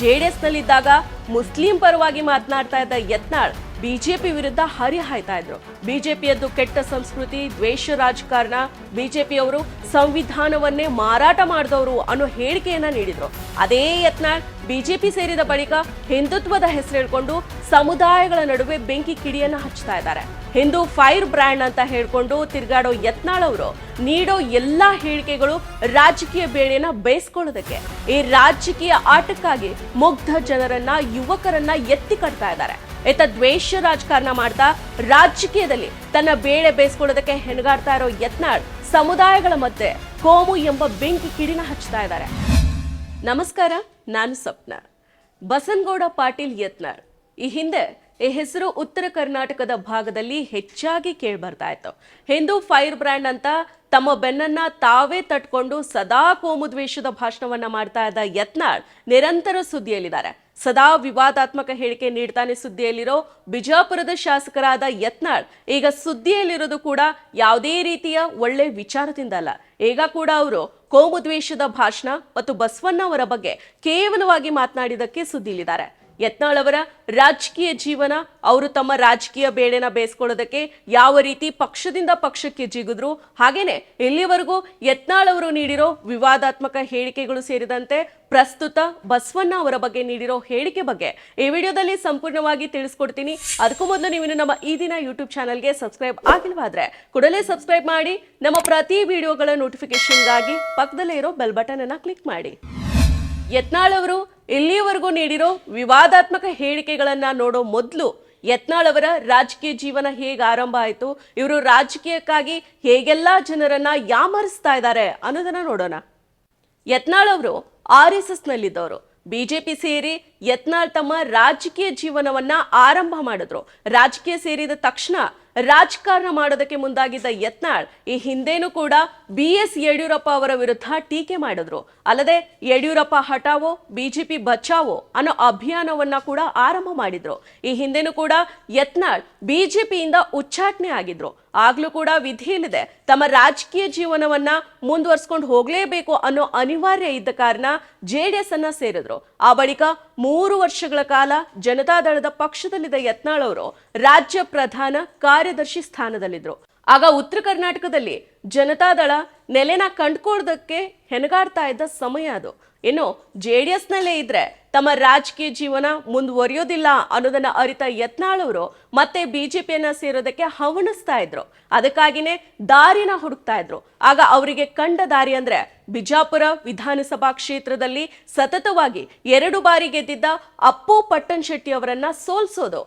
ಜೆಡಿಎಸ್ನಲ್ಲಿದ್ದಾಗ Muslim ಪರವಾಗಿ ಮಾತನಾಡ್ತಾ ಇದ್ದ ಯತ್ನಾಳ್ ಬಿಜೆಪಿ ವಿರುದ್ಧ ಹರಿಹಾಯ್ತಾ ಇದ್ರು. ಬಿಜೆಪಿಯದ್ದು ಕೆಟ್ಟ ಸಂಸ್ಕೃತಿ, ದ್ವೇಷ ರಾಜಕಾರಣ ಬಿಜೆಪಿಯವರು ಸಂವಿಧಾನವನ್ನೇ ಮಾರಾಟ ಮಾಡಿದವರು ಅನ್ನೋ ಹೇಳಿಕೆಯನ್ನ ನೀಡಿದ್ರು. ಅದೇ ಯತ್ನಾಳ್ ಬಿಜೆಪಿ ಸೇರಿದ ಬಳಿಕ ಹಿಂದುತ್ವದ ಹೆಸರು ಹೇಳ್ಕೊಂಡು ಸಮುದಾಯಗಳ ನಡುವೆ ಬೆಂಕಿ ಕಿಡಿಯನ್ನ ಹಚ್ತಾ ಇದ್ದಾರೆ. ಹಿಂದೂ ಫೈರ್ ಬ್ರ್ಯಾಂಡ್ ಅಂತ ಹೇಳ್ಕೊಂಡು ತಿರ್ಗಾಡೋ ಯತ್ನಾಳ್ ಅವರು ನೀಡೋ ಎಲ್ಲಾ ಹೇಳಿಕೆಗಳು ರಾಜಕೀಯ ಬೇಳೆನ ಬೇಯಿಸ್ಕೊಳ್ಳೋದಕ್ಕೆ. ಈ ರಾಜಕೀಯ ಆಟಕ್ಕಾಗಿ ಮುಗ್ಧ ಜನರನ್ನ, ಯುವಕರನ್ನ ಎತ್ತಿ ಕಟ್ತಾ ಇದ್ದಾರೆ. ಇತ್ತ ದ್ವೇಷ ರಾಜಕಾರಣ ಮಾಡ್ತಾ ರಾಜಕೀಯದಲ್ಲಿ ತನ್ನ ಬೇಳೆ ಬೇಯಿಸ್ಕೊಳ್ಳೋದಕ್ಕೆ ಹೆಣಗಾಡ್ತಾ ಇರೋ ಯತ್ನಾಳ್ ಸಮುದಾಯಗಳ ಮಧ್ಯೆ ಕೋಮು ಎಂಬ ಬೆಂಕಿ ಕಿಡಿನ ಹಚ್ತಾ ಇದ್ದಾರೆ. ನಮಸ್ಕಾರ, ನಾನು ಸ್ವಪ್ನ. ಬಸನ್ಗೌಡ ಪಾಟೀಲ್ ಯತ್ನಾಳ್. ಈ ಹಿಂದೆ ಈ ಹೆಸರು ಉತ್ತರ ಕರ್ನಾಟಕದ ಭಾಗದಲ್ಲಿ ಹೆಚ್ಚಾಗಿ ಕೇಳಿಬರ್ತಾ ಇತ್ತು. ಹಿಂದೂ ಫೈರ್ ಬ್ರ್ಯಾಂಡ್ ಅಂತ ತಮ್ಮ ಬೆನ್ನನ್ನ ತಾವೇ ತಟ್ಕೊಂಡು ಸದಾ ಕೋಮು ದ್ವೇಷದ ಭಾಷಣವನ್ನ ಮಾಡ್ತಾ ಇದ್ದ ಯತ್ನಾಳ್ ನಿರಂತರ ಸುದ್ದಿಯಲ್ಲಿದ್ದಾರೆ. ಸದಾ ವಿವಾದಾತ್ಮಕ ಹೇಳಿಕೆ ನೀಡ್ತಾನೆ ಸುದ್ದಿಯಲ್ಲಿರೋ ಬಿಜಾಪುರದ ಶಾಸಕರಾದ ಯತ್ನಾಳ್ ಈಗ ಸುದ್ದಿಯಲ್ಲಿರೋದು ಕೂಡ ಯಾವುದೇ ರೀತಿಯ ಒಳ್ಳೆ ವಿಚಾರದಿಂದ ಅಲ್ಲ. ಈಗ ಕೂಡ ಅವರು ಕೋಮು ದ್ವೇಷದ ಭಾಷಣ ಮತ್ತು ಬಸವಣ್ಣ ಅವರ ಬಗ್ಗೆ ಕೇವಲವಾಗಿ ಮಾತನಾಡಿದಕ್ಕೆ ಸುದ್ದಿಲಿದ್ದಾರೆ ಯತ್ನಾಳ್ ರಾಜಕೀಯ ಜೀವನ, ಅವರು ತಮ್ಮ ರಾಜಕೀಯ ಬೇಳೆನ ಬೇಯಿಸ್ಕೊಳ್ಳೋದಕ್ಕೆ ಯಾವ ರೀತಿ ಪಕ್ಷದಿಂದ ಪಕ್ಷಕ್ಕೆ ಜಿಗಿದ್ರು, ಹಾಗೇನೆ ಇಲ್ಲಿವರೆಗೂ ಯತ್ನಾಳ್ ಅವರು ನೀಡಿರೋ ವಿವಾದಾತ್ಮಕ ಹೇಳಿಕೆಗಳು ಸೇರಿದಂತೆ ಪ್ರಸ್ತುತ ಬಸವಣ್ಣ ಅವರ ಬಗ್ಗೆ ನೀಡಿರೋ ಹೇಳಿಕೆ ಬಗ್ಗೆ ಈ ವಿಡಿಯೋದಲ್ಲಿ ಸಂಪೂರ್ಣವಾಗಿ ತಿಳಿಸ್ಕೊಡ್ತೀನಿ. ಅದಕ್ಕೂ ಮೊದಲು ನೀವು ನಮ್ಮ ಈ ದಿನ ಯೂಟ್ಯೂಬ್ ಚಾನಲ್ಗೆ ಸಬ್ಸ್ಕ್ರೈಬ್ ಆಗಿಲ್ವಾದ್ರೆ ಕೂಡಲೇ ಸಬ್ಸ್ಕ್ರೈಬ್ ಮಾಡಿ, ನಮ್ಮ ಪ್ರತಿ ವಿಡಿಯೋಗಳ ನೋಟಿಫಿಕೇಶನ್ಗಾಗಿ ಪಕ್ಕದಲ್ಲೇ ಇರೋ ಬೆಲ್ ಬಟನ್ ಅನ್ನ ಕ್ಲಿಕ್ ಮಾಡಿ. ಯತ್ನಾಳ್ ಅವರು ಇಲ್ಲಿಯವರೆಗೂ ನೀಡಿರೋ ವಿವಾದಾತ್ಮಕ ಹೇಳಿಕೆಗಳನ್ನ ನೋಡೋ ಮೊದಲು ಯತ್ನಾಳ್ ಅವರ ರಾಜಕೀಯ ಜೀವನ ಹೇಗೆ ಆರಂಭ ಆಯಿತು, ಇವರು ರಾಜಕೀಯಕ್ಕಾಗಿ ಹೇಗೆಲ್ಲ ಜನರನ್ನ ಯಾಮರಿಸ್ತಾ ಇದ್ದಾರೆ ಅನ್ನೋದನ್ನ ನೋಡೋಣ. ಯತ್ನಾಳ್ ಅವರು ಆರ್ ಎಸ್ ಎಸ್ ನಲ್ಲಿದ್ದವರು ಬಿಜೆಪಿ ಸೇರಿ ಯತ್ನಾಳ್ ತಮ್ಮ ರಾಜಕೀಯ ಜೀವನವನ್ನ ಆರಂಭ ಮಾಡಿದ್ರು. ರಾಜಕೀಯ ಸೇರಿದ ತಕ್ಷಣ ರಾಜಕಾರಣ ಮಾಡೋದಕ್ಕೆ ಮುಂದಾಗಿದ್ದ ಯತ್ನಾಳ್, ಈ ಹಿಂದೇನೂ ಕೂಡ ಬಿ ಎಸ್ ಯಡಿಯೂರಪ್ಪ ಅವರ ವಿರುದ್ಧ ಟೀಕೆ ಮಾಡಿದ್ರು. ಅಲ್ಲದೆ ಯಡಿಯೂರಪ್ಪ ಹಟಾವೋ ಬಿಜೆಪಿ ಬಚಾವೋ ಅನ್ನೋ ಅಭಿಯಾನವನ್ನ ಕೂಡ ಆರಂಭ ಮಾಡಿದ್ರು. ಈ ಹಿಂದೆನೂ ಕೂಡ ಯತ್ನಾಳ್ ಬಿಜೆಪಿಯಿಂದ ಉಚ್ಚಾಟನೆ ಆಗಿದ್ರು. ಆಗ್ಲೂ ಕೂಡ ವಿಧಿ ಇಲ್ಲದೆ ತಮ್ಮ ರಾಜಕೀಯ ಜೀವನವನ್ನ ಮುಂದುವರ್ಸ್ಕೊಂಡು ಹೋಗ್ಲೇಬೇಕು ಅನ್ನೋ ಅನಿವಾರ್ಯ ಇದ್ದ ಕಾರಣ ಜೆಡಿಎಸ್ ಅನ್ನ ಸೇರಿದ್ರು. ಆ ಬಳಿಕ ಮೂರು ವರ್ಷಗಳ ಕಾಲ ಜನತಾದಳದ ಪಕ್ಷದಲ್ಲಿದ್ದ ಯತ್ನಾಳ್ ಅವರು ರಾಜ್ಯ ಪ್ರಧಾನ ಕಾರ್ಯದರ್ಶಿ ಸ್ಥಾನದಲ್ಲಿದ್ರು. ಆಗ ಉತ್ತರ ಕರ್ನಾಟಕದಲ್ಲಿ ಜನತಾದಳ ನೆಲೆನ ಕಂಡುಕೊಳ್ಳೋದಕ್ಕೆ ಹೆಣಗಾಡ್ತಾ ಇದ್ದ ಸಮಯ ಅದು. ಇನ್ನು ಡಿ ಎಸ್ನಲ್ಲೇ ಇದ್ರೆ ತಮ್ಮ ರಾಜಕೀಯ ಜೀವನ ಮುಂದುವರಿಯೋದಿಲ್ಲ ಅನ್ನೋದನ್ನ ಅರಿತ ಯತ್ನಾಳವರು ಮತ್ತೆ ಬಿಜೆಪಿಯನ್ನ ಸೇರೋದಕ್ಕೆ ಹವಣಿಸ್ತಾ ಇದ್ರು. ಅದಕ್ಕಾಗಿನೇ ದಾರಿನ ಹುಡುಕ್ತಾ ಇದ್ರು. ಆಗ ಅವರಿಗೆ ಕಂಡ ದಾರಿ ಅಂದ್ರೆ ಬಿಜಾಪುರ ವಿಧಾನಸಭಾ ಕ್ಷೇತ್ರದಲ್ಲಿ ಸತತವಾಗಿ ಎರಡು ಬಾರಿ ಗೆದ್ದಿದ್ದ ಅಪ್ಪು ಪಟ್ಟಣ್ ಶೆಟ್ಟಿ ಅವರನ್ನ ಸೋಲ್ಸೋದು.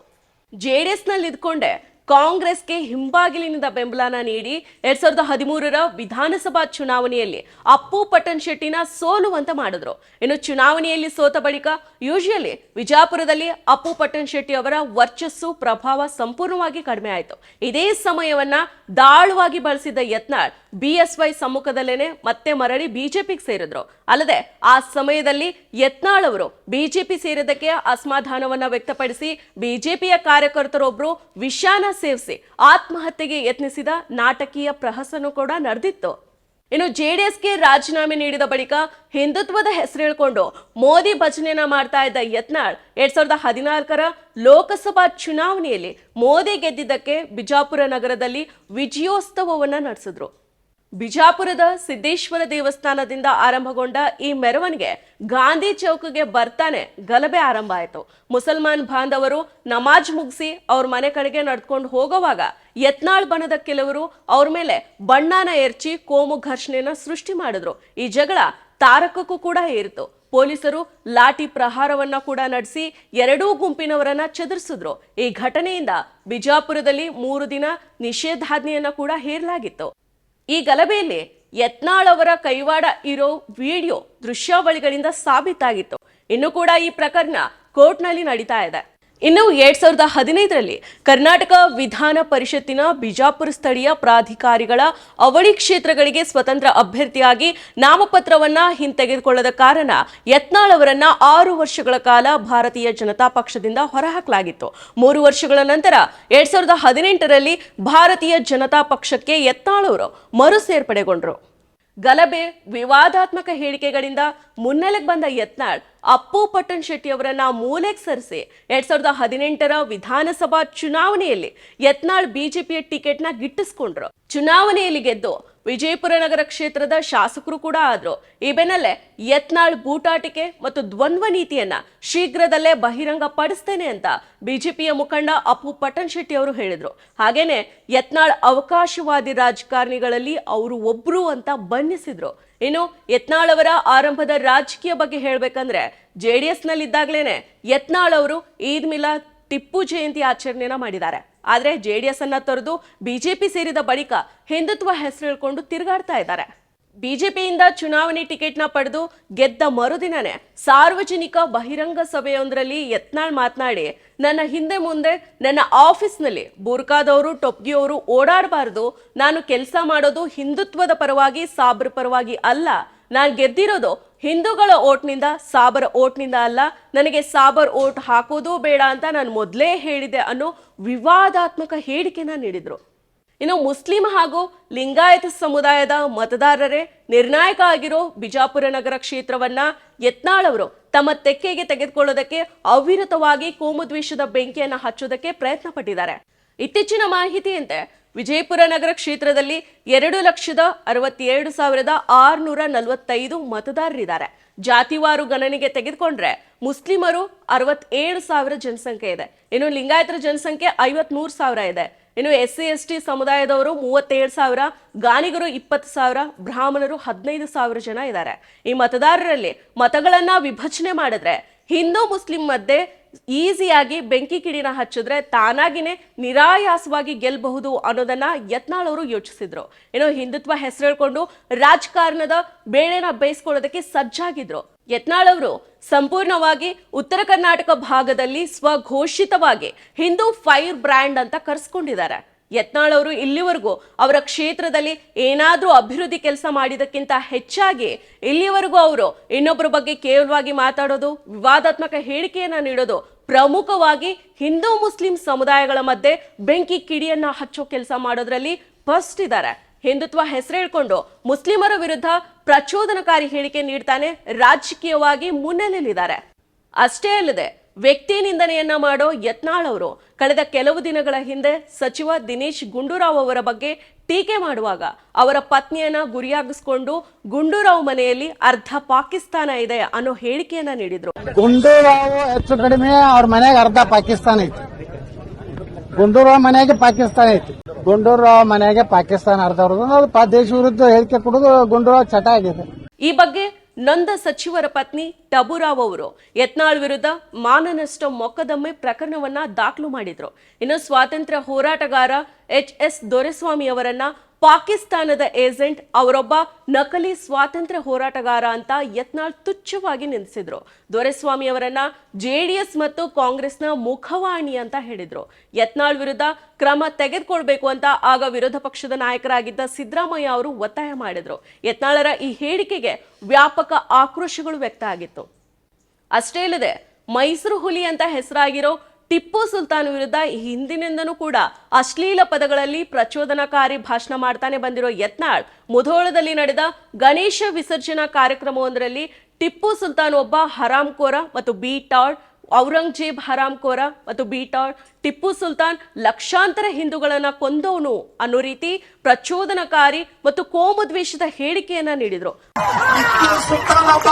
ಜೆಡಿಎಸ್ನಲ್ಲಿ ಇದ್ಕೊಂಡೆ ಕಾಂಗ್ರೆಸ್ಗೆ ಹಿಂಬಾಗಿಲಿನಿಂದ ಬೆಂಬಲನ ನೀಡಿ ಎರಡ್ ಸಾವಿರದ ಹದಿಮೂರರ ವಿಧಾನಸಭಾ ಚುನಾವಣೆಯಲ್ಲಿ ಅಪ್ಪು ಪಟನ್ ಶೆಟ್ಟಿನ ಸೋಲುವಂತ ಮಾಡಿದ್ರು. ಇನ್ನು ಚುನಾವಣೆಯಲ್ಲಿ ಸೋತ ಬಳಿಕ ಯೂಶುವಲಿ ವಿಜಾಪುರದಲ್ಲಿ ಅಪ್ಪು ಪಟನ್ ಶೆಟ್ಟಿ ಅವರ ವರ್ಚಸ್ಸು ಪ್ರಭಾವ ಸಂಪೂರ್ಣವಾಗಿ ಕಡಿಮೆ ಆಯಿತು. ಇದೇ ಸಮಯವನ್ನ ದಾಳುವಾಗಿ ಬಳಸಿದ ಯತ್ನಾಳ್ ಬಿಎಸ್ವೈ ಸಮ್ಮುಖದಲ್ಲೇನೆ ಮತ್ತೆ ಮರಳಿ ಬಿಜೆಪಿಗೆ ಸೇರಿದ್ರು. ಅಲ್ಲದೆ ಆ ಸಮಯದಲ್ಲಿ ಯತ್ನಾಳ್ ಅವರು ಬಿಜೆಪಿ ಸೇರಿದ್ದಕ್ಕೆ ಅಸಮಾಧಾನವನ್ನ ವ್ಯಕ್ತಪಡಿಸಿ ಬಿಜೆಪಿಯ ಕಾರ್ಯಕರ್ತರೊಬ್ರು ವಿಷಾನ ಸೇವಿಸಿ ಆತ್ಮಹತ್ಯೆಗೆ ಯತ್ನಿಸಿದ ನಾಟಕೀಯ ಪ್ರಹಸನೂ ಕೂಡ ನಡೆದಿತ್ತು. ಇನ್ನು ಜೆಡಿಎಸ್ಗೆ ರಾಜೀನಾಮೆ ನೀಡಿದ ಬಳಿಕ ಹಿಂದುತ್ವದ ಹೆಸರು ಹೇಳ್ಕೊಂಡು ಮೋದಿ ಭಜನೆಯನ್ನ ಮಾಡ್ತಾ ಇದ್ದ ಯತ್ನಾಳ್ ಎರಡ್ ಸಾವಿರದ ಹದಿನಾಲ್ಕರ ಲೋಕಸಭಾ ಚುನಾವಣೆಯಲ್ಲಿ ಮೋದಿ ಗೆದ್ದಿದ್ದಕ್ಕೆ ಬಿಜಾಪುರ ನಗರದಲ್ಲಿ ವಿಜಯೋತ್ಸವವನ್ನ ನಡೆಸಿದ್ರು. ಬಿಜಾಪುರದ ಸಿದ್ದೇಶ್ವರ ದೇವಸ್ಥಾನದಿಂದ ಆರಂಭಗೊಂಡ ಈ ಮೆರವಣಿಗೆ ಗಾಂಧಿ ಚೌಕ್ಗೆ ಬರ್ತಾನೆ ಗಲಭೆ ಆರಂಭ ಆಯಿತು. ಮುಸಲ್ಮಾನ್ ಬಾಂಧವರು ನಮಾಜ್ ಮುಗಿಸಿ ಅವ್ರ ಮನೆ ಕಡೆಗೆ ನಡ್ಕೊಂಡು ಹೋಗೋವಾಗ ಯತ್ನಾಳ್ ಬಣದ ಕೆಲವರು ಅವ್ರ ಮೇಲೆ ಬಣ್ಣನ ಎರಚಿ ಕೋಮು ಘರ್ಷಣೆನ ಸೃಷ್ಟಿ ಮಾಡಿದ್ರು. ಈ ಜಗಳ ತಾರಕಕ್ಕೂ ಕೂಡ ಏರಿತು. ಪೊಲೀಸರು ಲಾಠಿ ಪ್ರಹಾರವನ್ನ ಕೂಡ ನಡೆಸಿ ಎರಡೂ ಗುಂಪಿನವರನ್ನ ಚದುರಿಸಿದ್ರು. ಈ ಘಟನೆಯಿಂದ ಬಿಜಾಪುರದಲ್ಲಿ ಮೂರು ದಿನ ನಿಷೇಧಾಜ್ಞೆಯನ್ನ ಕೂಡ ಹೇರಲಾಗಿತ್ತು. ಈ ಗಲಭೆಯಲ್ಲಿ ಯತ್ನಾಳ್ ಅವರ ಕೈವಾಡ ಇರೋ ವಿಡಿಯೋ ದೃಶ್ಯಾವಳಿಗಳಿಂದ ಸಾಬೀತಾಗಿತ್ತು. ಇನ್ನು ಕೂಡ ಈ ಪ್ರಕರಣ ಕೋರ್ಟ್ನಲ್ಲಿ ನಡೀತಾ ಇದೆ. ಇನ್ನು ಎರಡ್ ಸಾವಿರದ ಹದಿನೈದರಲ್ಲಿ ಕರ್ನಾಟಕ ವಿಧಾನ ಪರಿಷತ್ತಿನ ಬಿಜಾಪುರ ಸ್ಥಳೀಯ ಪ್ರಾಧಿಕಾರಿಗಳ ಅವಳಿ ಕ್ಷೇತ್ರಗಳಿಗೆ ಸ್ವತಂತ್ರ ಅಭ್ಯರ್ಥಿಯಾಗಿ ನಾಮಪತ್ರವನ್ನ ಹಿಂತೆಗೆದುಕೊಳ್ಳದ ಕಾರಣ ಯತ್ನಾಳ್ ಅವರನ್ನ ಆರು ವರ್ಷಗಳ ಕಾಲ ಭಾರತೀಯ ಜನತಾ ಪಕ್ಷದಿಂದ ಹೊರಹಾಕಲಾಗಿತ್ತು. ಮೂರು ವರ್ಷಗಳ ನಂತರ ಎರಡ್ ಸಾವಿರದ ಹದಿನೆಂಟರಲ್ಲಿ ಭಾರತೀಯ ಜನತಾ ಪಕ್ಷಕ್ಕೆ ಯತ್ನಾಳ್ ಅವರು ಮರು ಸೇರ್ಪಡೆಗೊಂಡರು. ಗಲಭೆ, ವಿವಾದಾತ್ಮಕ ಹೇಳಿಕೆಗಳಿಂದ ಮುನ್ನೆಲೆಗೆ ಬಂದ ಯತ್ನಾಳ್ ಅಪ್ಪು ಪಟ್ಟಣ್ ಶೆಟ್ಟಿ ಅವರನ್ನ ಮೂಲೆಗೆ ಸರಿಸಿ ಎರಡ್ ಸಾವಿರದ ಹದಿನೆಂಟರ ವಿಧಾನಸಭಾ ಚುನಾವಣೆಯಲ್ಲಿ ಯತ್ನಾಳ್ ಬಿಜೆಪಿಯ ಟಿಕೆಟ್ನ ಗಿಟ್ಟಿಸ್ಕೊಂಡ್ರು. ಚುನಾವಣೆಯಲ್ಲಿ ಗೆದ್ದು ವಿಜಯಪುರ ನಗರ ಕ್ಷೇತ್ರದ ಶಾಸಕರು ಕೂಡ ಆದ್ರು. ಈ ಬೆನ್ನಲ್ಲೇ ಯತ್ನಾಳ್ ಬೂಟಾಟಿಕೆ ಮತ್ತು ದ್ವಂದ್ವ ನೀತಿಯನ್ನ ಶೀಘ್ರದಲ್ಲೇ ಬಹಿರಂಗ ಪಡಿಸ್ತೇನೆ ಅಂತ ಬಿಜೆಪಿಯ ಮುಖಂಡ ಅಪ್ಪು ಪಟನ್ ಶೆಟ್ಟಿ ಅವರು ಹೇಳಿದ್ರು. ಹಾಗೇನೆ ಯತ್ನಾಳ್ ಅವಕಾಶವಾದಿ ರಾಜಕಾರಣಿಗಳಲ್ಲಿ ಅವರು ಒಬ್ರು ಅಂತ ಬಣ್ಣಿಸಿದ್ರು. ಇನ್ನು ಯತ್ನಾಳ್ ಅವರ ಆರಂಭದ ರಾಜಕೀಯ ಬಗ್ಗೆ ಹೇಳ್ಬೇಕಂದ್ರೆ ಜೆಡಿಎಸ್ ನಲ್ಲಿದ್ದಾಗ್ಲೇನೆ ಯತ್ನಾಳ್ ಅವರು ಈದ್ ಮಿಲಾ ಟಿಪ್ಪು ಜಯಂತಿ ಆಚರಣೆನ ಮಾಡಿದ್ದಾರೆ. ಆದ್ರೆ ಜೆಡಿಎಸ್ ಅನ್ನ ತೊರೆದು ಬಿಜೆಪಿ ಸೇರಿದ ಬಳಿಕ ಹಿಂದುತ್ವ ಹೆಸರು ಹೇಳ್ಕೊಂಡು ತಿರುಗಾಡ್ತಾ ಇದ್ದಾರೆ. ಬಿಜೆಪಿಯಿಂದ ಚುನಾವಣೆ ಟಿಕೆಟ್ನ ಪಡೆದು ಗೆದ್ದ ಮರುದಿನನೇ ಸಾರ್ವಜನಿಕ ಬಹಿರಂಗ ಸಭೆಯೊಂದರಲ್ಲಿ ಯತ್ನಾಳ್ ಮಾತನಾಡಿ, ನನ್ನ ಹಿಂದೆ ಮುಂದೆ ನನ್ನ ಆಫೀಸ್ನಲ್ಲಿ ಬುರ್ಕಾದವರು, ಟೊಪ್ಗಿಯವರು ಓಡಾಡಬಾರ್ದು. ನಾನು ಕೆಲಸ ಮಾಡೋದು ಹಿಂದುತ್ವದ ಪರವಾಗಿ, ಸಾಬ್ರ ಪರವಾಗಿ ಅಲ್ಲ. ನಾನು ಗೆದ್ದಿರೋದು ಹಿಂದೂಗಳ ಓಟ್ನಿಂದ, ಸಾಬರ ಓಟ್ನಿಂದ ಅಲ್ಲ. ನನಗೆ ಸಾಬರ್ ಓಟ್ ಹಾಕೋದು ಬೇಡ ಅಂತ ನಾನು ಮೊದಲೇ ಹೇಳಿದೆ ಅನ್ನೋ ವಿವಾದಾತ್ಮಕ ಹೇಳಿಕೆನ ನೀಡಿದ್ರು. ಇನ್ನು ಮುಸ್ಲಿಂ ಹಾಗೂ ಲಿಂಗಾಯತ ಸಮುದಾಯದ ಮತದಾರರೇ ನಿರ್ಣಾಯಕ ಆಗಿರೋ ಬಿಜಾಪುರ ನಗರ ಕ್ಷೇತ್ರವನ್ನ ಯತ್ನಾಳ್ ಅವರು ತಮ್ಮ ತೆಕ್ಕೆಗೆ ತೆಗೆದುಕೊಳ್ಳೋದಕ್ಕೆ ಅವಿರತವಾಗಿ ಕೋಮುದ್ವೇಷದ ಬೆಂಕಿಯನ್ನ ಹಚ್ಚೋದಕ್ಕೆ ಪ್ರಯತ್ನ ಪಟ್ಟಿದ್ದಾರೆ. ಇತ್ತೀಚಿನ ಮಾಹಿತಿಯಂತೆ ವಿಜಯಪುರ ನಗರ ಕ್ಷೇತ್ರದಲ್ಲಿ ಎರಡು ಲಕ್ಷದ ಅರವತ್ತೆರಡು ಸಾವಿರದ ಆರುನೂರ ನಲವತ್ತೈದು ಮತದಾರರಿದ್ದಾರೆ. ಜಾತಿವಾರು ಗಣನೆಗೆ ತೆಗೆದುಕೊಂಡ್ರೆ ಮುಸ್ಲಿಮರು ಅರವತ್ತೇಳು ಸಾವಿರ ಜನಸಂಖ್ಯೆ ಇದೆ. ಇನ್ನು ಲಿಂಗಾಯತರ ಜನಸಂಖ್ಯೆ ಐವತ್ಮೂರು ಸಾವಿರ ಇದೆ. ಇನ್ನು ಎಸ್ ಸಿ ಎಸ್ ಟಿ ಸಮುದಾಯದವರು ಮೂವತ್ತೇಳು ಸಾವಿರ ಗಾಣಿಗರು ಇಪ್ಪತ್ತು ಸಾವಿರ, ಬ್ರಾಹ್ಮಣರು ಹದಿನೈದು ಸಾವಿರ ಜನ ಇದ್ದಾರೆ. ಈ ಮತದಾರರಲ್ಲಿ ಮತಗಳನ್ನ ವಿಭಜನೆ ಮಾಡಿದ್ರೆ ಹಿಂದೂ, ಮುಸ್ಲಿಂ ಮಧ್ಯೆ ಈಸಿಯಾಗಿ ಬೆಂಕಿ ಕಿಡಿನ ಹಚ್ಚಿದ್ರೆ ತಾನಾಗಿನೇ ನಿರಾಯಾಸವಾಗಿ ಗೆಲ್ಲಬಹುದು ಅನ್ನೋದನ್ನ ಯತ್ನಾಳ್ ಅವರು ಯೋಚಿಸಿದ್ರು. ಏನೋ ಹಿಂದುತ್ವ ಹೆಸರು ಹೇಳ್ಕೊಂಡು ರಾಜಕಾರಣದ ಬೇಳೆನ ಬೇಯಿಸ್ಕೊಳ್ಳೋದಕ್ಕೆ ಸಜ್ಜಾಗಿದ್ರು. ಯತ್ನಾಳ್ ಅವರು ಸಂಪೂರ್ಣವಾಗಿ ಉತ್ತರ ಕರ್ನಾಟಕ ಭಾಗದಲ್ಲಿ ಸ್ವಘೋಷಿತವಾಗಿ ಹಿಂದೂ ಫೈರ್ ಬ್ರ್ಯಾಂಡ್ ಅಂತ ಕರೆಸ್ಕೊಂಡಿದ್ದಾರೆ. ಯತ್ನಾಳ್ ಅವರು ಇಲ್ಲಿವರೆಗೂ ಅವರ ಕ್ಷೇತ್ರದಲ್ಲಿ ಏನಾದರೂ ಅಭಿವೃದ್ಧಿ ಕೆಲಸ ಮಾಡಿದಕ್ಕಿಂತ ಹೆಚ್ಚಾಗಿ ಇಲ್ಲಿವರೆಗೂ ಅವರು ಇನ್ನೊಬ್ಬರ ಬಗ್ಗೆ ಕೇವಲವಾಗಿ ಮಾತಾಡೋದು, ವಿವಾದಾತ್ಮಕ ಹೇಳಿಕೆಯನ್ನು ನೀಡೋದು, ಪ್ರಮುಖವಾಗಿ ಹಿಂದೂ ಮುಸ್ಲಿಂ ಸಮುದಾಯಗಳ ಮಧ್ಯೆ ಬೆಂಕಿ ಕಿಡಿಯನ್ನು ಹಚ್ಚೋ ಕೆಲಸ ಮಾಡೋದ್ರಲ್ಲಿ ಫಸ್ಟ್ ಇದ್ದಾರೆ. ಹಿಂದುತ್ವ ಹೆಸರು ಹೇಳ್ಕೊಂಡು ಮುಸ್ಲಿಮರ ವಿರುದ್ಧ ಪ್ರಚೋದನಕಾರಿ ಹೇಳಿಕೆ ನೀಡ್ತಾನೆ. ರಾಜಕೀಯವಾಗಿ ಮುನ್ನೆಲೆಯಲ್ಲಿದ್ದಾರೆ. ಅಷ್ಟೇ ಅಲ್ಲದೆ ವ್ಯಕ್ತಿ ನಿಂದನೆಯನ್ನ ಮಾಡೋ ಯತ್ನಾಳ್ ಅವರು ಕಳೆದ ಕೆಲವು ದಿನಗಳ ಹಿಂದೆ ಸಚಿವ ದಿನೇಶ್ ಗುಂಡೂರಾವ್ ಅವರ ಬಗ್ಗೆ ಟೀಕೆ ಮಾಡುವಾಗ ಅವರ ಪತ್ನಿಯನ್ನ ಗುರಿಯಾಗಿಸ್ಕೊಂಡು ಗುಂಡೂರಾವ್ ಮನೆಯಲ್ಲಿ ಅರ್ಧ ಪಾಕಿಸ್ತಾನ ಇದೆ ಅನ್ನೋ ಹೇಳಿಕೆಯನ್ನ ನೀಡಿದ್ರು. ಗುಂಡೂರಾವ್ ಹೆಚ್ಚು ಕಡಿಮೆ ಅವ್ರ ಮನೆಗೆ ಅರ್ಧ ಪಾಕಿಸ್ತಾನ ಐತಿ. ಗುಂಡೂರಾವ್ ಮನೆಗೆ ಪಾಕಿಸ್ತಾನ ಐತಿ. ಗುಂಡೂರಾವ್ ಮನೆಗೆ ಪಾಕಿಸ್ತಾನ ಅರ್ಧವ್ರದ್ದು ದೇಶ ವಿರುದ್ಧ ಹೇಳಿಕೆ ಕೊಡೋದು ಗುಂಡೂರಾವ್ ಚಟ ಆಗಿದೆ. ಈ ಬಗ್ಗೆ ನಂದ ಸಚಿವರ ಪತ್ನಿ ಟಬುರಾವ್ ಅವರು ಯತ್ನಾಳ್ ವಿರುದ್ಧ ಮಾನನಷ್ಟ ಮೊಕದ್ದಮೆ ಪ್ರಕರಣವನ್ನ ದಾಖಲು ಮಾಡಿದ್ರು. ಇನ್ನು ಸ್ವಾತಂತ್ರ್ಯ ಹೋರಾಟಗಾರ ಎಚ್ ಎಸ್ ದೊರೆಸ್ವಾಮಿ ಅವರನ್ನ ಪಾಕಿಸ್ತಾನದ ಏಜೆಂಟ್ ಅವರೊಬ್ಬ ನಕಲಿ ಸ್ವಾತಂತ್ರ್ಯ ಹೋರಾಟಗಾರ ಅಂತ ಯತ್ನಾಳ್ ತುಚ್ಛವಾಗಿ ನಿಂದಿಸಿದ್ರು. ದೊರೆಸ್ವಾಮಿ ಅವರನ್ನ ಜೆಡಿಎಸ್ ಮತ್ತು ಕಾಂಗ್ರೆಸ್ನ ಮುಖವಾಣಿ ಅಂತ ಹೇಳಿದ್ರು. ಯತ್ನಾಳ್ ವಿರುದ್ಧ ಕ್ರಮ ತೆಗೆದುಕೊಳ್ಬೇಕು ಅಂತ ಆಗ ವಿರೋಧ ಪಕ್ಷದ ನಾಯಕರಾಗಿದ್ದ ಸಿದ್ದರಾಮಯ್ಯ ಅವರು ಒತ್ತಾಯ ಮಾಡಿದ್ರು. ಯತ್ನಾಳರ ಈ ಹೇಳಿಕೆಗೆ ವ್ಯಾಪಕ ಆಕ್ರೋಶಗಳು ವ್ಯಕ್ತ ಆಗಿತ್ತು ಅಷ್ಟೇ ಇಲ್ಲದೆ ಮೈಸೂರು ಹುಲಿ ಅಂತ ಹೆಸರಾಗಿರೋ ಟಿಪ್ಪು ಸುಲ್ತಾನ್ ವಿರುದ್ಧ ಹಿಂದಿನಿಂದನೂ ಕೂಡ ಅಶ್ಲೀಲ ಪದಗಳಲ್ಲಿ ಪ್ರಚೋದನಕಾರಿ ಭಾಷಣ ಮಾಡ್ತಾನೆ ಬಂದಿರೋ ಯತ್ನಾಳ್, ಮುಧೋಳದಲ್ಲಿ ನಡೆದ ಗಣೇಶ ವಿಸರ್ಜನಾ ಕಾರ್ಯಕ್ರಮವೊಂದರಲ್ಲಿ ಟಿಪ್ಪು ಸುಲ್ತಾನ್ ಒಬ್ಬ ಹರಾಮ್ಕೋರ ಮತ್ತು ಬೀಟಾಳ್, ಔರಂಗಜೇಬ್ ಹರಾಮ್ಕೋರ ಮತ್ತು ಬೀಟಾಳ್, ಟಿಪ್ಪು ಸುಲ್ತಾನ್ ಲಕ್ಷಾಂತರ ಹಿಂದೂಗಳನ್ನ ಕೊಂದವನು ಅನ್ನೋ ರೀತಿ ಪ್ರಚೋದನಕಾರಿ ಮತ್ತು ಕೋಮುದ್ವೇಷದ ಹೇಳಿಕೆಯನ್ನ ನೀಡಿದ್ರು. ಸುಲ್ತಾನ್ ಒಬ್ಬ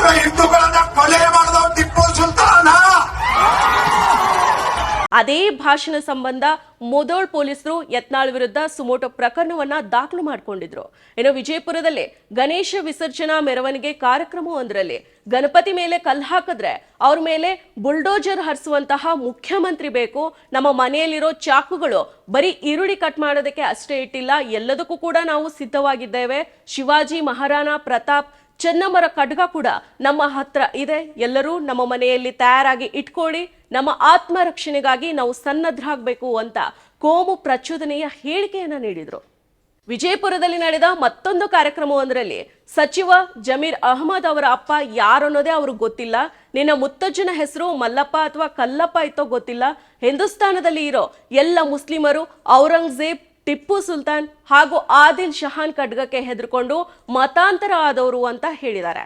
ಲಕ್ಷಾಂತರ ಹಿಂದೂಗಳನ್ನ ಕೊಲೆ ಟಿಪ್ಪು ಸುಲ್ತಾನ. ಅದೇ ಭಾಷಣ ಸಂಬಂಧ ಮೊದೋಳ್ ಪೊಲೀಸರು ಯತ್ನಾಳ್ ವಿರುದ್ಧ ಸುಮೋಟೋ ಪ್ರಕರಣವನ್ನ ದಾಖಲು ಮಾಡಿಕೊಂಡಿದ್ರು. ಇನ್ನು ವಿಜಯಪುರದಲ್ಲಿ ಗಣೇಶ ವಿಸರ್ಜನಾ ಮೆರವಣಿಗೆ ಕಾರ್ಯಕ್ರಮವೊಂದರಲ್ಲಿ ಗಣಪತಿ ಮೇಲೆ ಕಲ್ಲು ಹಾಕಿದ್ರೆ ಅವ್ರ ಮೇಲೆ ಬುಲ್ಡೋಜರ್ ಹರಿಸುವಂತಹ ಮುಖ್ಯಮಂತ್ರಿ ಬೇಕು, ನಮ್ಮ ಮನೆಯಲ್ಲಿರೋ ಚಾಕುಗಳು ಬರೀ ಈರುಳ್ಳಿ ಕಟ್ ಮಾಡೋದಕ್ಕೆ ಅಷ್ಟೇ ಇಟ್ಟಿಲ್ಲ, ಎಲ್ಲದಕ್ಕೂ ಕೂಡ ನಾವು ಸಿದ್ಧವಾಗಿದ್ದೇವೆ. ಶಿವಾಜಿ ಮಹಾರಾಣ ಪ್ರತಾಪ್ ಚೆನ್ನಮ್ಮರ ಖಡ್ಗ ಕೂಡ ನಮ್ಮ ಹತ್ರ ಇದೆ. ಎಲ್ಲರೂ ನಮ್ಮ ಮನೆಯಲ್ಲಿ ತಯಾರಾಗಿ ಇಟ್ಕೊಳ್ಳಿ. ನಮ್ಮ ಆತ್ಮರಕ್ಷಣೆಗಾಗಿ ನಾವು ಸನ್ನದ್ಧರಾಗಬೇಕು ಅಂತ ಕೋಮು ಪ್ರಚೋದನೆಯ ಹೇಳಿಕೆಯನ್ನು ನೀಡಿದರು. ವಿಜಯಪುರದಲ್ಲಿ ನಡೆದ ಮತ್ತೊಂದು ಕಾರ್ಯಕ್ರಮವೊಂದರಲ್ಲಿ ಸಚಿವ ಜಮೀರ್ ಅಹಮದ್ ಅವರ ಅಪ್ಪ ಯಾರನ್ನೋದೇ ಅವ್ರಿಗೆ ಗೊತ್ತಿಲ್ಲ. ನಿನ್ನ ಮುತ್ತಜ್ಜನ ಹೆಸರು ಮಲ್ಲಪ್ಪ ಅಥವಾ ಕಲ್ಲಪ್ಪ ಇತ್ತೋ ಗೊತ್ತಿಲ್ಲ. ಹಿಂದೂಸ್ತಾನದಲ್ಲಿ ಇರೋ ಎಲ್ಲ ಮುಸ್ಲಿಮರು ಔರಂಗಜೇಬ್ ಟಿಪ್ಪು ಸುಲ್ತಾನ್ ಹಾಗೂ ಆದಿಲ್ ಶಹಾನ್ ಖಡ್ಗಕ್ಕೆ ಹೆದರ್ಕೊಂಡು ಮತಾಂತರ ಆದವರು ಅಂತ ಹೇಳಿದ್ದಾರೆ.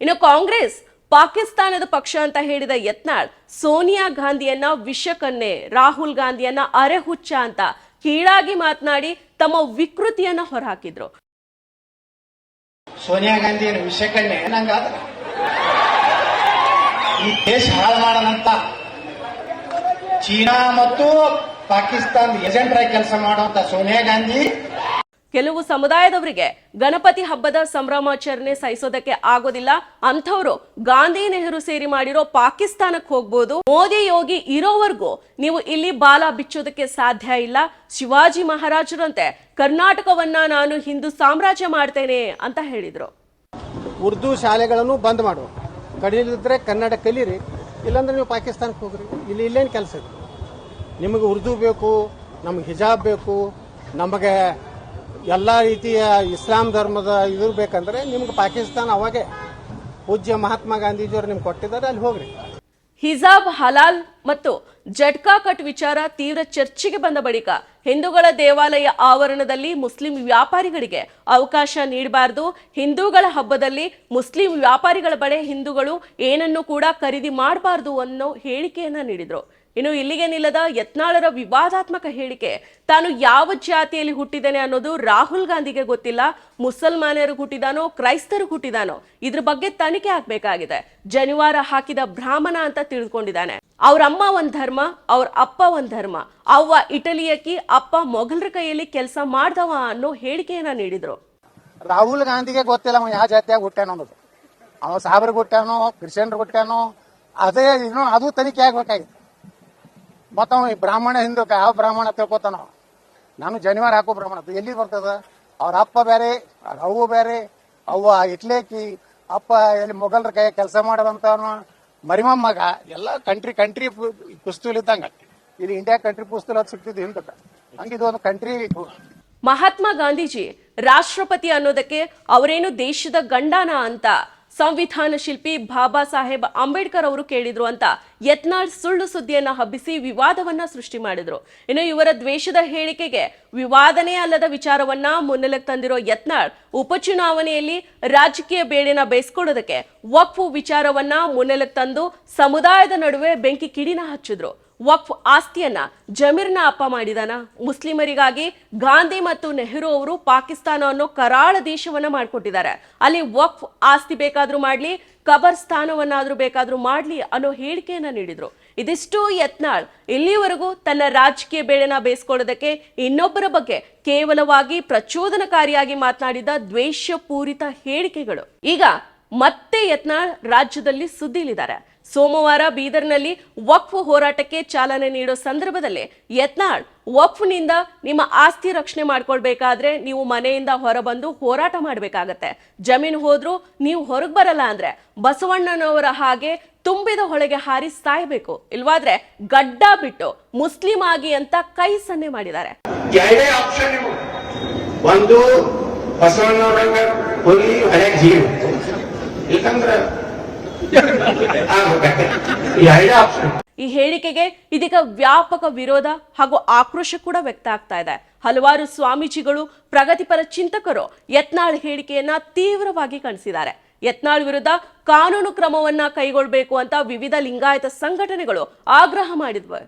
ಇನ್ನು ಕಾಂಗ್ರೆಸ್, ಪಾಕಿಸ್ತಾನದ ಪಕ್ಷ ಅಂತ ಹೇಳಿದ ಯತ್ನಾಳ್, ಸೋನಿಯಾ ಗಾಂಧಿಯನ್ನ ವಿಷಕನ್ನೆ, ರಾಹುಲ್ ಗಾಂಧಿಯನ್ನ ಅರೆಹುಚ್ಚ ಅಂತ ಕೀಳಾಗಿ ಮಾತನಾಡಿ ತಮ್ಮ ವಿಕೃತಿಯನ್ನ ಹೊರಹಾಕಿದ್ರು. ಸೋನಿಯಾ ಗಾಂಧಿ ವಿಷಕನ್ನೆ ಈ ದೇಶ ಹಾಳು ಮಾಡನಂತ ಚೀನಾ ಮತ್ತು ಪಾಕಿಸ್ತಾನದ ಏಜೆಂಟ್ರಾಗಿ ಕೆಲಸ ಮಾಡುವಂತ ಸೋನಿಯಾ ಗಾಂಧಿ. ಕೆಲವು ಸಮುದಾಯದವರಿಗೆ ಗಣಪತಿ ಹಬ್ಬದ ಸಂಭ್ರಮಾಚರಣೆ ಸಹಿಸೋದಕ್ಕೆ ಆಗೋದಿಲ್ಲ. ಅಂಥವ್ರು ಗಾಂಧಿ ನೆಹರು ಸೇರಿ ಮಾಡಿರೋ ಪಾಕಿಸ್ತಾನಕ್ಕೆ ಹೋಗ್ಬೋದು. ಮೋದಿ ಯೋಗಿ ಇರೋವರೆಗೂ ನೀವು ಇಲ್ಲಿ ಬಾಲ ಬಿಚ್ಚೋದಕ್ಕೆ ಸಾಧ್ಯ ಇಲ್ಲ. ಶಿವಾಜಿ ಮಹಾರಾಜರಂತೆ ಕರ್ನಾಟಕವನ್ನ ನಾನು ಹಿಂದೂ ಸಾಮ್ರಾಜ್ಯ ಮಾಡ್ತೇನೆ ಅಂತ ಹೇಳಿದ್ರು. ಉರ್ದು ಶಾಲೆಗಳನ್ನು ಬಂದ್ ಮಾಡುವ ಕಡಿಲಿದ್ರೆ ಕನ್ನಡ ಕಲೀರಿ ಇಲ್ಲಾಂದ್ರೆ ನೀವು ಪಾಕಿಸ್ತಾನಕ್ಕೆ ಹೋಗ್ರಿ. ಇಲ್ಲಿ ಇಲ್ಲೇನು ಕೆಲಸ ಇದೆ? ನಿಮಗೆ ಉರ್ದು ಬೇಕು, ನಮಗೆ ಹಿಜಾಬ್ ಬೇಕು, ನಮಗೆ ಎಲ್ಲ ರೀತಿಯ ಇಸ್ಲಾಂ ಧರ್ಮದ ಇದು ಬೇಕಂದ್ರೆ ನಿಮ್ಗೆ ಪಾಕಿಸ್ತಾನ ಅವಾಗೆ ಪೂಜ್ಯ ಮಹಾತ್ಮ ಗಾಂಧೀಜಿಯವರು ನಿಮ್ಗೆ ಕೊಟ್ಟಿದ್ದಾರೆ, ಅಲ್ಲಿ ಹೋಗ್ರಿ. ಹಿಜಾಬ್ ಹಲಾಲ್ ಮತ್ತು ಜಟ್ಕಾ ಕಟ್ ವಿಚಾರ ತೀವ್ರ ಚರ್ಚೆಗೆ ಬಂದ ಬಳಿಕ ಹಿಂದೂಗಳ ದೇವಾಲಯ ಆವರಣದಲ್ಲಿ ಮುಸ್ಲಿಂ ವ್ಯಾಪಾರಿಗಳಿಗೆ ಅವಕಾಶ ನೀಡಬಾರದು. ಹಿಂದೂಗಳ ಹಬ್ಬದಲ್ಲಿ ಮುಸ್ಲಿಂ ವ್ಯಾಪಾರಿಗಳ ಬಳಿ ಹಿಂದೂಗಳು ಏನನ್ನು ಕೂಡ ಖರೀದಿ ಮಾಡಬಾರದು ಅನ್ನೋ ಹೇಳಿಕೆಯನ್ನ ನೀಡಿದ್ರು. ಇನ್ನು ಇಲ್ಲಿಗೆ ನಿಲ್ಲದ ಯತ್ನಾಳರ ವಿವಾದಾತ್ಮಕ ಹೇಳಿಕೆ, ತಾನು ಯಾವ ಜಾತಿಯಲ್ಲಿ ಹುಟ್ಟಿದ್ದೇನೆ ಅನ್ನೋದು ರಾಹುಲ್ ಗಾಂಧಿಗೆ ಗೊತ್ತಿಲ್ಲ, ಮುಸಲ್ಮಾನರು ಹುಟ್ಟಿದಾನೋ, ಕ್ರೈಸ್ತರು ಹುಟ್ಟಿದಾನೋ, ಇದ್ರ ಬಗ್ಗೆ ತನಿಖೆ ಆಗ್ಬೇಕಾಗಿದೆ. ಜನಿವಾರ ಹಾಕಿದ ಬ್ರಾಹ್ಮಣ ಅಂತ ತಿಳಿದುಕೊಂಡಿದ್ದಾನೆ ಅವ್ರ ಅಮ್ಮ ಒಂದ್ ಧರ್ಮ, ಅವ್ರ ಅಪ್ಪ ಒಂದ್ ಧರ್ಮ, ಅವ್ವ ಇಟಲಿಯಕ್ಕಿ, ಅಪ್ಪ ಮೊಘಲರ ಕೈಯಲ್ಲಿ ಕೆಲಸ ಮಾಡ್ದವ ಅನ್ನೋ ಹೇಳಿಕೆಯನ್ನ ನೀಡಿದ್ರು. ರಾಹುಲ್ ಗಾಂಧಿಗೆ ಗೊತ್ತಿಲ್ಲ ಯಾವ ಜಾತಿಯಾಗಿ ಹುಟ್ಟ್ಯಾನ ಅನ್ನೋದು. ಅವ ಸಾಬ್ರಿಗೆ ಹುಟ್ಟಾನೋ ಕ್ರಿಶ್ಚಿಯನ್ ಹುಟ್ಟ್ಯಾನೋ, ಅದೇ ಇನ್ನು ಅದು ತನಿಖೆ ಆಗ್ಬೇಕಾಗಿತ್ತು ಮತ್ತ ಅವ ಈ ಬ್ರಾಹ್ಮಣ ಹಿಂದೂ ಯಾವ ಬ್ರಾಹ್ಮಣ ತಿಳ್ಕೊತಾನ ನಾನು ಜನಿವಾರ ಹಾಕೋ ಬ್ರಾಹ್ಮಣ ಎಲ್ಲಿ ಬರ್ತದ? ಅವ್ರ ಅಪ್ಪ ಬೇರೆ, ಅವ್ರ ಅವ್ವ ಬೇರೆ, ಅವ್ವ ಇಟ್ಲೇಕಿ, ಅಪ್ಪ ಎಲ್ಲಿ ಮೊಘಲರ ಕೈ ಕೆಲಸ ಮಾಡದಂತ ಮಾಡೋದಂತ ಮಗ, ಎಲ್ಲ ಕಂಟ್ರಿ ಕಂಟ್ರಿ ಪುಸ್ತೂಲ್ ಇದ್ದಂಗ. ಇಲ್ಲಿ ಇಂಡಿಯಾ ಕಂಟ್ರಿ ಪುಸ್ತಕ ಅದು ಸಿಗ್ತಿದ್ದು ಹಿಂದಕ್ಕೆ ಹಂಗಿದು ಒಂದು ಕಂಟ್ರಿ ಮಹಾತ್ಮ ಗಾಂಧೀಜಿ ರಾಷ್ಟ್ರಪತಿ ಅನ್ನೋದಕ್ಕೆ ಅವರೇನು ದೇಶದ ಗಂಡಾನ ಅಂತ ಸಂವಿಧಾನ ಶಿಲ್ಪಿ ಬಾಬಾ ಸಾಹೇಬ್ ಅಂಬೇಡ್ಕರ್ ಅವರು ಕೇಳಿದ್ರು ಅಂತ ಯತ್ನಾಳ್ ಸುಳ್ಳು ಸುದ್ದಿಯನ್ನ ಹಬ್ಬಿಸಿ ವಿವಾದವನ್ನ ಸೃಷ್ಟಿ ಮಾಡಿದ್ರು. ಇನ್ನು ಇವರ ದ್ವೇಷದ ಹೇಳಿಕೆಗೆ ವಿವಾದನೇ ಅಲ್ಲದ ವಿಚಾರವನ್ನ ಮುನ್ನೆಲೆಗೆ ತಂದಿರೋ ಯತ್ನಾಳ್ ಉಪಚುನಾವಣೆಯಲ್ಲಿ ರಾಜಕೀಯ ಬೇಡಿನ ಬೇಯಿಸ್ಕೊಳ್ಳೋದಕ್ಕೆ ಒಪ್ಪು ವಿಚಾರವನ್ನ ಮುನ್ನೆಲೆಗೆ ತಂದು ಸಮುದಾಯದ ನಡುವೆ ಬೆಂಕಿ ಕಿಡಿನ ಹಚ್ಚಿದ್ರು. ವಕ್ಫ್ ಆಸ್ತಿಯನ್ನ ಜಮೀರ್ನ ಅಪ್ಪ ಮಾಡಿದಾನ. ಮುಸ್ಲಿಮರಿಗಾಗಿ ಗಾಂಧಿ ಮತ್ತು ನೆಹರು ಅವರು ಪಾಕಿಸ್ತಾನ ಅನ್ನೋ ಕರಾಳ ದೇಶವನ್ನ ಮಾಡಿಕೊಟ್ಟಿದ್ದಾರೆ. ಅಲ್ಲಿ ವಕ್ಫ್ ಆಸ್ತಿ ಬೇಕಾದ್ರೂ ಮಾಡ್ಲಿ, ಕಬರ್ ಸ್ಥಾನವನ್ನಾದ್ರೂ ಬೇಕಾದ್ರೂ ಮಾಡ್ಲಿ ಅನ್ನೋ ಹೇಳಿಕೆಯನ್ನ ನೀಡಿದ್ರು. ಇದಿಷ್ಟು ಯತ್ನಾಳ್ ಇಲ್ಲಿವರೆಗೂ ತನ್ನ ರಾಜಕೀಯ ಬೇಳೆನ ಬೇಯಿಸ್ಕೊಳ್ಳೋದಕ್ಕೆ ಇನ್ನೊಬ್ಬರ ಬಗ್ಗೆ ಕೇವಲವಾಗಿ ಪ್ರಚೋದನಕಾರಿಯಾಗಿ ಮಾತನಾಡಿದ ದ್ವೇಷಪೂರಿತ ಹೇಳಿಕೆಗಳು. ಈಗ ಮತ್ತೆ ಯತ್ನಾಳ್ ರಾಜ್ಯದಲ್ಲಿ ಸುದ್ದಿಲಿದ್ದಾರೆ. ಸೋಮವಾರ ಬೀದರ್ನಲ್ಲಿ ವಕ್ಫ್ ಹೋರಾಟಕ್ಕೆ ಚಾಲನೆ ನೀಡೋ ಸಂದರ್ಭದಲ್ಲಿ ಯತ್ನಾಳ್ ವಕ್ಫ್ನಿಂದ ನಿಮ್ಮ ಆಸ್ತಿ ರಕ್ಷಣೆ ಮಾಡ್ಕೊಳ್ಬೇಕಾದ್ರೆ ನೀವು ಮನೆಯಿಂದ ಹೊರಬಂದು ಹೋರಾಟ ಮಾಡಬೇಕಾಗತ್ತೆ. ಜಮೀನು ಹೋದ್ರೂ ನೀವು ಹೊರಗೆ ಬರಲ್ಲ ಅಂದ್ರೆ ಬಸವಣ್ಣನವರ ಹಾಗೆ ತುಂಬಿದ ಹೊಳೆಗೆ ಹಾರಿ ಸಾಯ್ಬೇಕು. ಇಲ್ವಾದ್ರೆ ಗಡ್ಡ ಬಿಟ್ಟು ಮುಸ್ಲಿಂ ಆಗಿ ಅಂತ ಕೈ ಸನ್ನೆ ಮಾಡಿದ್ದಾರೆ. ಒಂದು ಈ ಹೇಳಿಕೆಗೆ ಇದೀಗ ವ್ಯಾಪಕ ವಿರೋಧ ಹಾಗೂ ಆಕ್ರೋಶ ಕೂಡ ವ್ಯಕ್ತ ಆಗ್ತಾ ಇದೆ. ಹಲವಾರು ಸ್ವಾಮೀಜಿಗಳು, ಪ್ರಗತಿಪರ ಚಿಂತಕರು ಯತ್ನಾಳ್ ಹೇಳಿಕೆಯನ್ನ ತೀವ್ರವಾಗಿ ಖಂಡಿಸಿದ್ದಾರೆ. ಯತ್ನಾಳ್ ವಿರುದ್ಧ ಕಾನೂನು ಕ್ರಮವನ್ನ ಕೈಗೊಳ್ಳಬೇಕು ಅಂತ ವಿವಿಧ ಲಿಂಗಾಯತ ಸಂಘಟನೆಗಳು ಆಗ್ರಹ ಮಾಡಿದ್ವು.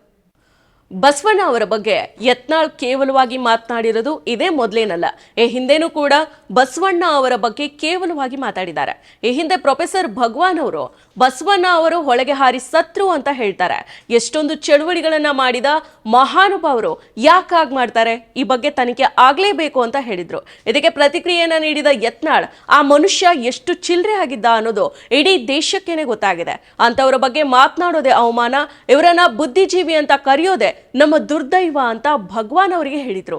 ಬಸವಣ್ಣ ಅವರ ಬಗ್ಗೆ ಯತ್ನಾಳ್ ಕೇವಲವಾಗಿ ಮಾತನಾಡಿರೋದು ಇದೇ ಮೊದಲೇನಲ್ಲ. ಈ ಹಿಂದೆನೂ ಕೂಡ ಬಸವಣ್ಣ ಅವರ ಬಗ್ಗೆ ಕೇವಲವಾಗಿ ಮಾತಾಡಿದ್ದಾರೆ. ಈ ಹಿಂದೆ ಪ್ರೊಫೆಸರ್ ಭಗವಾನ್ ಅವರು ಬಸವಣ್ಣ ಅವರು ಹೊಳೆಗೆ ಹಾರಿ ಸತ್ರು ಅಂತ ಹೇಳ್ತಾರೆ. ಎಷ್ಟೊಂದು ಚಳುವಳಿಗಳನ್ನ ಮಾಡಿದ ಮಹಾನುಭಾವರು ಯಾಕಾಗಿ ಮಾಡ್ತಾರೆ? ಈ ಬಗ್ಗೆ ತನಿಖೆ ಆಗ್ಲೇಬೇಕು ಅಂತ ಹೇಳಿದ್ರು. ಇದಕ್ಕೆ ಪ್ರತಿಕ್ರಿಯೆಯನ್ನ ನೀಡಿದ ಯತ್ನಾಳ್, ಆ ಮನುಷ್ಯ ಎಷ್ಟು ಚಿಲ್ಲರೆ ಆಗಿದ್ದ ಅನ್ನೋದು ಇಡೀ ದೇಶಕ್ಕೇನೆ ಗೊತ್ತಾಗಿದೆ. ಅಂತವರ ಬಗ್ಗೆ ಮಾತನಾಡೋದೇ ಅವಮಾನ, ಇವರನ್ನ ಬುದ್ಧಿಜೀವಿ ಅಂತ ಕರೆಯೋದೆ ನಮ್ಮ ದುರ್ದೈವ ಅಂತ ಭಗವಾನ್ ಅವರಿಗೆ ಹೇಳಿದ್ರು.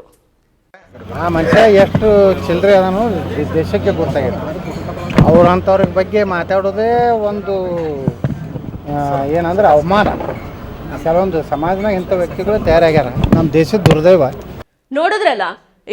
ಆ ಮನುಷ್ಯ ಎಷ್ಟು ಚಿಲ್ಲರೆ ಅದನ್ನು ಈ ದೇಶಕ್ಕೆ ಗೊತ್ತಾಗಿದೆ. ಅವ್ರಂಥವ್ರ ಬಗ್ಗೆ ಮಾತಾಡೋದೇ ಒಂದು ಏನಂದ್ರೆ ಅವಮಾನ. ಕೆಲವೊಂದು ಸಮಾಜನಾಗ ಇಂಥ ವ್ಯಕ್ತಿಗಳು ತಯಾರಾಗ್ಯಾರ. ನಮ್ಮ ದೇಶದ ದುರ್ದೈವ. ನೋಡಿದ್ರಲ್ಲ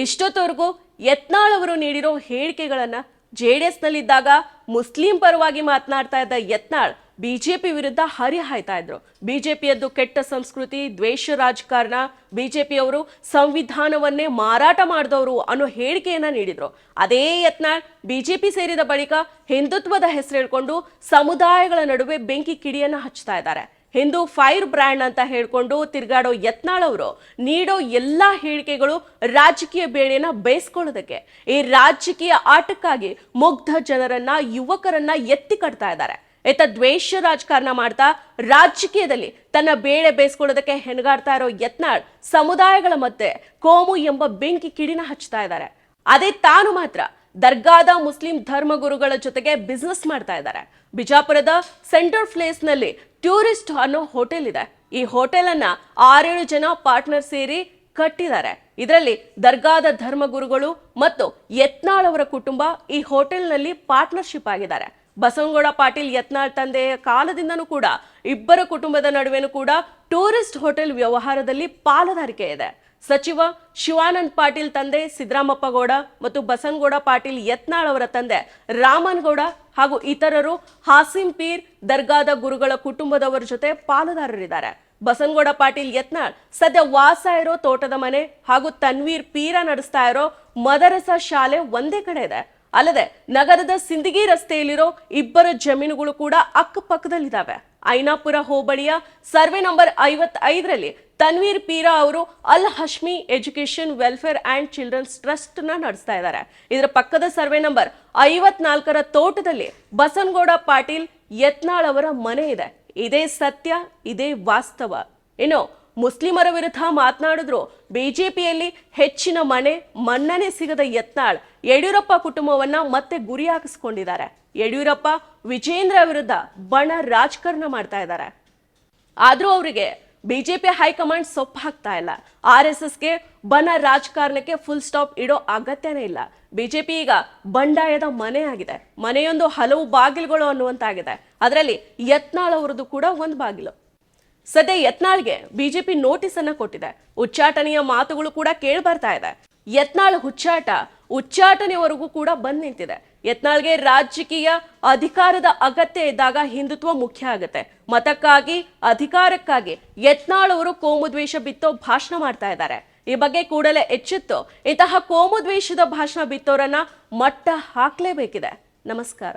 ಇಷ್ಟೊತ್ತವರೆಗೂ ಯತ್ನಾಳ್ ಅವರು ನೀಡಿರೋ ಹೇಳಿಕೆಗಳನ್ನ ಜೆಡಿಎಸ್ ನಲ್ಲಿದ್ದಾಗ ಮುಸ್ಲಿಂ ಪರವಾಗಿ ಮಾತನಾಡ್ತಾ ಇದ್ದ ಯತ್ನಾಳ್ ಬಿಜೆಪಿ ವಿರುದ್ಧ ಹರಿಹಾಯ್ತಾ ಇದ್ರು. ಬಿಜೆಪಿಯದ್ದು ಕೆಟ್ಟ ಸಂಸ್ಕೃತಿ, ದ್ವೇಷ ರಾಜಕಾರಣ, ಬಿಜೆಪಿಯವರು ಸಂವಿಧಾನವನ್ನೇ ಮಾರಾಟ ಮಾಡಿದವರು ಅನ್ನೋ ಹೇಳಿಕೆಯನ್ನ ನೀಡಿದ್ರು. ಅದೇ ಯತ್ನಾಳ್ ಬಿಜೆಪಿ ಸೇರಿದ ಬಳಿಕ ಹಿಂದುತ್ವದ ಹೆಸರು ಹೇಳ್ಕೊಂಡು ಸಮುದಾಯಗಳ ನಡುವೆ ಬೆಂಕಿ ಕಿಡಿಯನ್ನ ಹಚ್ತಾ ಇದ್ದಾರೆ. ಹಿಂದೂ ಫೈರ್ ಬ್ರ್ಯಾಂಡ್ ಅಂತ ಹೇಳ್ಕೊಂಡು ತಿರ್ಗಾಡೋ ಯತ್ನಾಳ್ ನೀಡೋ ಎಲ್ಲಾ ಹೇಳಿಕೆಗಳು ರಾಜಕೀಯ ಬೇಳೆನ ಬೇಯಿಸ್ಕೊಳ್ಳೋದಕ್ಕೆ. ಈ ರಾಜಕೀಯ ಆಟಕ್ಕಾಗಿ ಮುಗ್ಧ ಜನರನ್ನ, ಯುವಕರನ್ನ ಎತ್ತಿ ಕಟ್ತಾ ಇದ್ದಾರೆ. ಎತ್ತ ದ್ವೇಷ ರಾಜಕಾರಣ ಮಾಡ್ತಾ ರಾಜಕೀಯದಲ್ಲಿ ತನ್ನ ಬೇಳೆ ಬೇಯಿಸ್ಕೊಳ್ಳೋದಕ್ಕೆ ಹೆಣಗಾಡ್ತಾ ಇರೋ ಯತ್ನಾಳ್ ಸಮುದಾಯಗಳ ಮಧ್ಯೆ ಕೋಮು ಎಂಬ ಬೆಂಕಿ ಕಿಡಿನ ಹಚ್ತಾ ಇದ್ದಾರೆ. ಅದೇ ತಾನು ಮಾತ್ರ ದರ್ಗಾದ ಮುಸ್ಲಿಂ ಧರ್ಮಗುರುಗಳ ಜೊತೆಗೆ ಬಿಸ್ನೆಸ್ ಮಾಡ್ತಾ ಇದ್ದಾರೆ. ಬಿಜಾಪುರದ ಸೆಂಟರ್ ಪ್ಲೇಸ್ನಲ್ಲಿ ಟೂರಿಸ್ಟ್ ಅನ್ನೋ ಹೋಟೆಲ್ ಇದೆ. ಈ ಹೋಟೆಲ್ ಅನ್ನ ಆರೇಳು ಜನ ಪಾರ್ಟ್ನರ್ ಸೇರಿ ಕಟ್ಟಿದ್ದಾರೆ. ಇದರಲ್ಲಿ ದರ್ಗಾದ ಧರ್ಮಗುರುಗಳು ಮತ್ತು ಯತ್ನಾಳ್ ಅವರ ಕುಟುಂಬ ಈ ಹೋಟೆಲ್ನಲ್ಲಿ ಪಾರ್ಟ್ನರ್ಶಿಪ್ ಆಗಿದ್ದಾರೆ. ಬಸವನಗೌಡ ಪಾಟೀಲ್ ಯತ್ನಾಳ್ ತಂದೆಯ ಕಾಲದಿಂದನೂ ಕೂಡ ಇಬ್ಬರ ಕುಟುಂಬದ ನಡುವೆನೂ ಕೂಡ ಟೂರಿಸ್ಟ್ ಹೋಟೆಲ್ ವ್ಯವಹಾರದಲ್ಲಿ ಪಾಲುದಾರಿಕೆ ಇದೆ. ಸಚಿವ ಶಿವಾನಂದ್ ಪಾಟೀಲ್ ತಂದೆ ಸಿದ್ದರಾಮಪ್ಪ ಗೌಡ ಮತ್ತು ಬಸನಗೌಡ ಪಾಟೀಲ್ ಯತ್ನಾಳ್ ಅವರ ತಂದೆ ರಾಮನ್ಗೌಡ ಹಾಗೂ ಇತರರು ಹಾಸಿಂ ಪೀರ್ ದರ್ಗಾದ ಗುರುಗಳ ಕುಟುಂಬದವರ ಜೊತೆ ಪಾಲುದಾರರಿದ್ದಾರೆ. ಬಸನಗೌಡ ಪಾಟೀಲ್ ಯತ್ನಾಳ್ ಸದ್ಯ ವಾಸ ಇರೋ ತೋಟದ ಮನೆ ಹಾಗೂ ತನ್ವೀರ್ ಪೀರ ನಡೆಸ್ತಾ ಇರೋ ಮದರಸ ಶಾಲೆ ಒಂದೇ ಕಡೆ ಇದೆ. ಅಲ್ಲದೆ ನಗರದ ಸಿಂದಗಿ ರಸ್ತೆಯಲ್ಲಿರೋ ಇಬ್ಬರ ಜಮೀನುಗಳು ಕೂಡ ಅಕ್ಕಪಕ್ಕದಲ್ಲಿದ್ದಾವೆ. ಐನಾಪುರ ಹೋಬಳಿಯ ಸರ್ವೆ ನಂಬರ್ ಐವತ್ತೈದರಲ್ಲಿ ತನ್ವೀರ್ ಪೀರಾ ಅವರು Al Hashmi education welfare and children's ಟ್ರಸ್ಟ್ನ ನಡೆಸ್ತಾ ಇದ್ದಾರೆ. ಇದರ ಪಕ್ಕದ ಸರ್ವೆ ನಂಬರ್ ಐವತ್ನಾಲ್ಕರ ತೋಟದಲ್ಲಿ ಬಸನಗೌಡ ಪಾಟೀಲ್ ಯತ್ನಾಳ್ ಅವರ ಮನೆ ಇದೆ. ಇದೇ ಸತ್ಯ, ಇದೇ ವಾಸ್ತವ. ಇನ್ನು ಮುಸ್ಲಿಮರ ವಿರುದ್ಧ ಮಾತನಾಡಿದ್ರು. ಬಿಜೆಪಿಯಲ್ಲಿ ಹೆಚ್ಚಿನ ಮನೆ, ಮನ್ನಣೆ ಸಿಗದ ಯತ್ನಾಳ್ ಯಡಿಯೂರಪ್ಪ ಕುಟುಂಬವನ್ನ ಮತ್ತೆ ಗುರಿ ಹಾಕಿಸ್ಕೊಂಡಿದ್ದಾರೆ ಯಡಿಯೂರಪ್ಪ, ವಿಜೇಂದ್ರ ವಿರುದ್ಧ ಬಣ ರಾಜಕಾರಣ ಮಾಡ್ತಾ ಇದ್ದಾರೆ. ಆದ್ರೂ ಅವರಿಗೆ ಬಿಜೆಪಿ ಹೈಕಮಾಂಡ್ ಸೊಪ್ಪು ಹಾಕ್ತಾ ಇಲ್ಲ. ಆರ್ ಎಸ್ ಎಸ್ಗೆ ಬಣ ರಾಜಕಾರಣಕ್ಕೆ ಫುಲ್ ಸ್ಟಾಪ್ ಇಡೋ ಅಗತ್ಯನೇ ಇಲ್ಲ. ಬಿಜೆಪಿ ಈಗ ಬಂಡಾಯದ ಮನೆ ಆಗಿದೆ ಮನೆಯೊಂದು ಹಲವು ಬಾಗಿಲುಗಳು ಅನ್ನುವಂತಾಗಿದೆ. ಅದರಲ್ಲಿ ಯತ್ನಾಳ್ ಅವರದ್ದು ಕೂಡ ಒಂದು ಬಾಗಿಲು. ಸದ್ಯ ಯತ್ನಾಳ್ಗೆ ಬಿಜೆಪಿ ನೋಟಿಸ್ ಅನ್ನ ಕೊಟ್ಟಿದೆ. ಉಚ್ಚಾಟನೆಯ ಮಾತುಗಳು ಕೂಡ ಕೇಳಿ ಬರ್ತಾ ಇದೆ. ಯತ್ನಾಳ್ ಹುಚ್ಚಾಟ ಉಚ್ಚಾಟನೆವರೆಗೂ ಕೂಡ ಬಂದ್ ನಿಂತಿದೆ. ಯತ್ನಾಳ್ಗೆ ರಾಜಕೀಯ ಅಧಿಕಾರದ ಅಗತ್ಯ ಇದ್ದಾಗ ಹಿಂದುತ್ವ ಮುಖ್ಯ ಆಗುತ್ತೆ. ಮತಕ್ಕಾಗಿ, ಅಧಿಕಾರಕ್ಕಾಗಿ ಯತ್ನಾಳ್ ಅವರು ಕೋಮು ದ್ವೇಷ ಬಿತ್ತೋ ಭಾಷಣ ಮಾಡ್ತಾ ಇದ್ದಾರೆ. ಈ ಬಗ್ಗೆ ಕೂಡಲೇ ಎಚ್ಚೆತ್ತು. ಇಂತಹ ಕೋಮು ದ್ವೇಷದ ಭಾಷಣ ಬಿತ್ತೋರನ್ನ ಮಟ್ಟ ಹಾಕ್ಲೇಬೇಕಿದೆ. ನಮಸ್ಕಾರ.